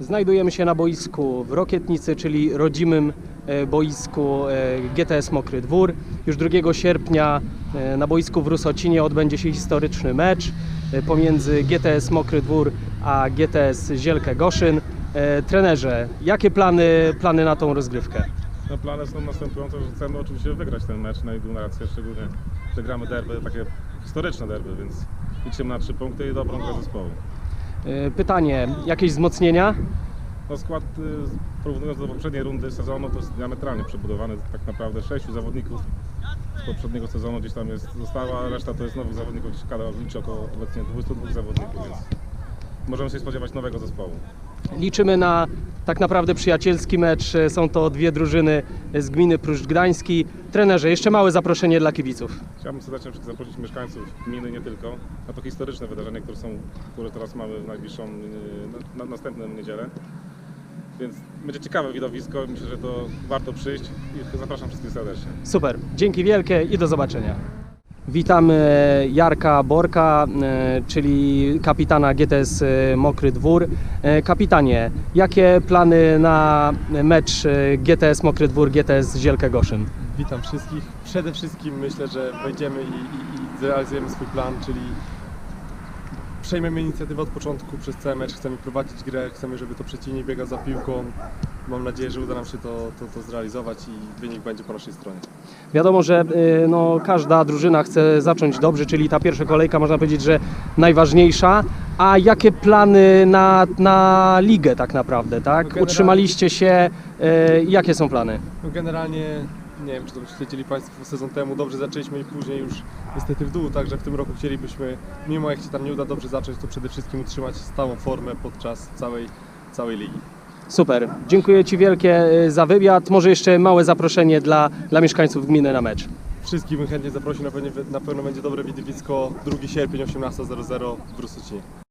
Znajdujemy się na boisku w Rokietnicy, czyli rodzimym e, boisku e, GTS Mokry Dwór. Już 2 sierpnia e, na boisku w Rusocinie odbędzie się historyczny mecz pomiędzy GTS Mokry Dwór a GTS Zielkę Goszyn. Trenerze, jakie plany, plany na tą rozgrywkę? No, plany są następujące, że chcemy oczywiście wygrać ten mecz na jedną rację, szczególnie, że gramy derby, takie historyczne derby, więc liczymy na trzy punkty i dobrą grę zespołu. E, Pytanie, jakieś wzmocnienia? No skład, y, porównując do poprzedniej rundy sezonu, to jest diametralnie przebudowany. Tak naprawdę sześciu zawodników z poprzedniego sezonu gdzieś tam jest, została, a reszta to jest nowych zawodników, liczy około obecnie 22 zawodników, więc możemy się spodziewać nowego zespołu. Liczymy na tak naprawdę przyjacielski mecz. Są to dwie drużyny z gminy Pruszcz Gdański. Trenerze, jeszcze małe zaproszenie dla kibiców. Chciałbym serdecznie zaprosić mieszkańców gminy, nie tylko, na to historyczne wydarzenie, które, są, które teraz mamy w najbliższą, yy, na, na następną niedzielę. Więc będzie ciekawe widowisko, myślę, że to warto przyjść i zapraszam wszystkich serdecznie. Super, dzięki wielkie i do zobaczenia. Witam Jarka Borka, e, czyli kapitana GTS e, Mokry Dwór. E, Kapitanie, jakie plany na mecz GTS Mokry Dwór, GTS Zielkę Goszyn? Witam wszystkich. Przede wszystkim myślę, że wejdziemy i, i, i zrealizujemy swój plan, czyli przejmiemy inicjatywę od początku przez cały mecz. Chcemy prowadzić grę, chcemy, żeby to przeciwnik biegał za piłką. Mam nadzieję, że uda nam się to, to, to zrealizować i wynik będzie po naszej stronie. Wiadomo, że e, no, każda drużyna chce zacząć dobrze, czyli ta pierwsza kolejka można powiedzieć, że najważniejsza. A jakie plany na, na ligę tak naprawdę, tak? No, Utrzymaliście się, e, jakie są plany? No generalnie nie wiem, czy to śledzili Państwo sezon temu, dobrze zaczęliśmy i później już niestety w dół, także w tym roku chcielibyśmy, mimo jak się tam nie uda dobrze zacząć, to przede wszystkim utrzymać stałą formę podczas całej, całej ligi. Super, dziękuję Ci wielkie y, za wywiad. Może jeszcze małe zaproszenie dla, dla mieszkańców gminy na mecz. Wszystkich bym chętnie zaprosił, na pewno, na pewno będzie dobre widowisko 2 sierpień 18.00 w Rusocinie.